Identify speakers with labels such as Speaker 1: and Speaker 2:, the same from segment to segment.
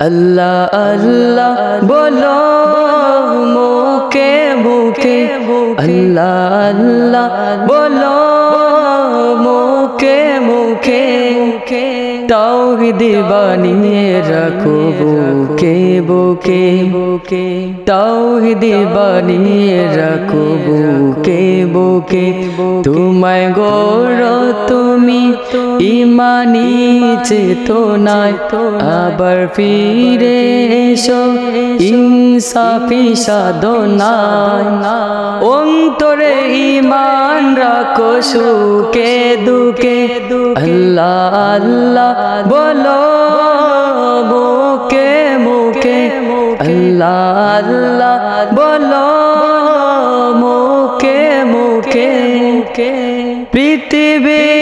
Speaker 1: আল্লাহ আল্লাহ, বলো মুখে মুখে। আল্লাহ আল্লাহ, বলো মুখে মুখে। তাওহিদ বানিয়ে রাখো বুকে বুকে। বুকে তাওহিদ বানিয়ে রাখো বুকে বুকে। তোমায় গৌর তুমি ইমানি চেতনায় আবার ফিরে এসো। ইনসাফি সাধনায় অন্তরে ইমান রাখো সুকে দুকে আল্লাহ আল্লাহ বলো, মুখে মুখে আল্লাহ আল্লাহ বলো, মুখে মুখে। পৃথিবীর পথে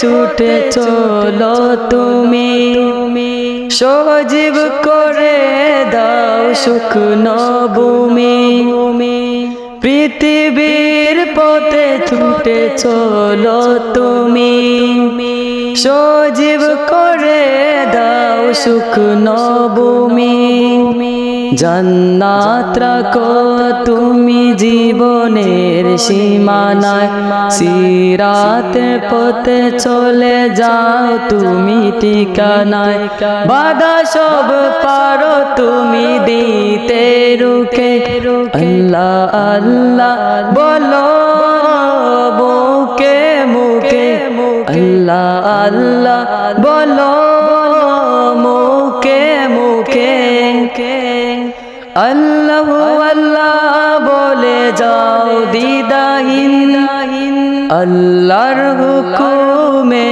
Speaker 1: ছুটে চলো তুমি। সজীব করে দাও শুকনো ভূমি। পৃথিবীর পথে ছুটে চলো তুমি। সজীব করে দাও শুকনো ভূমি। জান্নাত তুমি জীবনের সীমানায়। সিরাতের পথে চলে যাও তুমি ঠিকানায়। বাধা সব পারো তুমি দিতে রুখে। আল্লাহ আল্লাহ বলো মুখে মুখে। আল্লাহ আল্লাহ বলো মুখে মুখে। আল্লাহ আল্লাহ বলে যাও দিদাহীন। আল্লাহর হুকুমে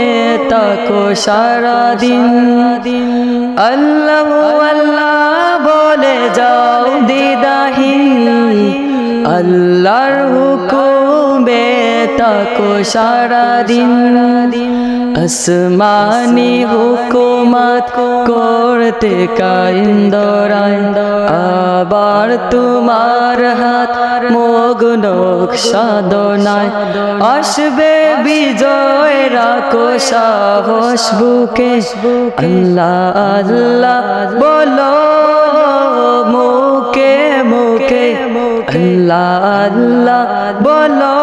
Speaker 1: তাকো সারা দিন আল্লাহ আল্লাহ বলে যাও দিদাহীন। আল্লাহর হুকুমে তাকো সারা দিন আসমানি হুকুমাত করতে কাইন্দরায়, আবার তোমার হাত মগ্ন সাধনায় আসবে বিজয় রাখো সাহস বুকে। আল্লাহ আল্লাহ, বলো মুখে মুখে। আল্লাহ আল্লাহ, বলো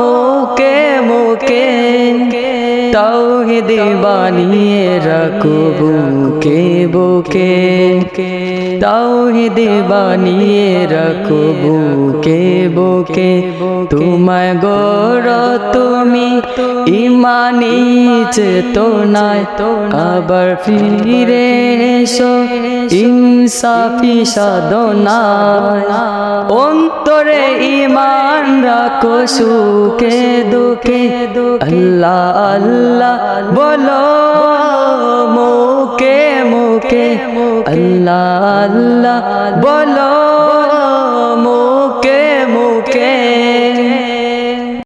Speaker 1: মুখে তাওহিদ বানিয়ে রাখো বুকে বুকে। তাওহিদ বানিয়ে রাখো বুকে বুকে। তোমায় গৌর তুমি ইমানি চেতনায় আবার ফিরে এসো। ইনসাফি সাধনায়। অন্তরে ইমান রাখো সুখে দুঃখে আল্লাহ আল্লাহ বলো মুখে মুখে আল্লাহ আল্লাহ বলো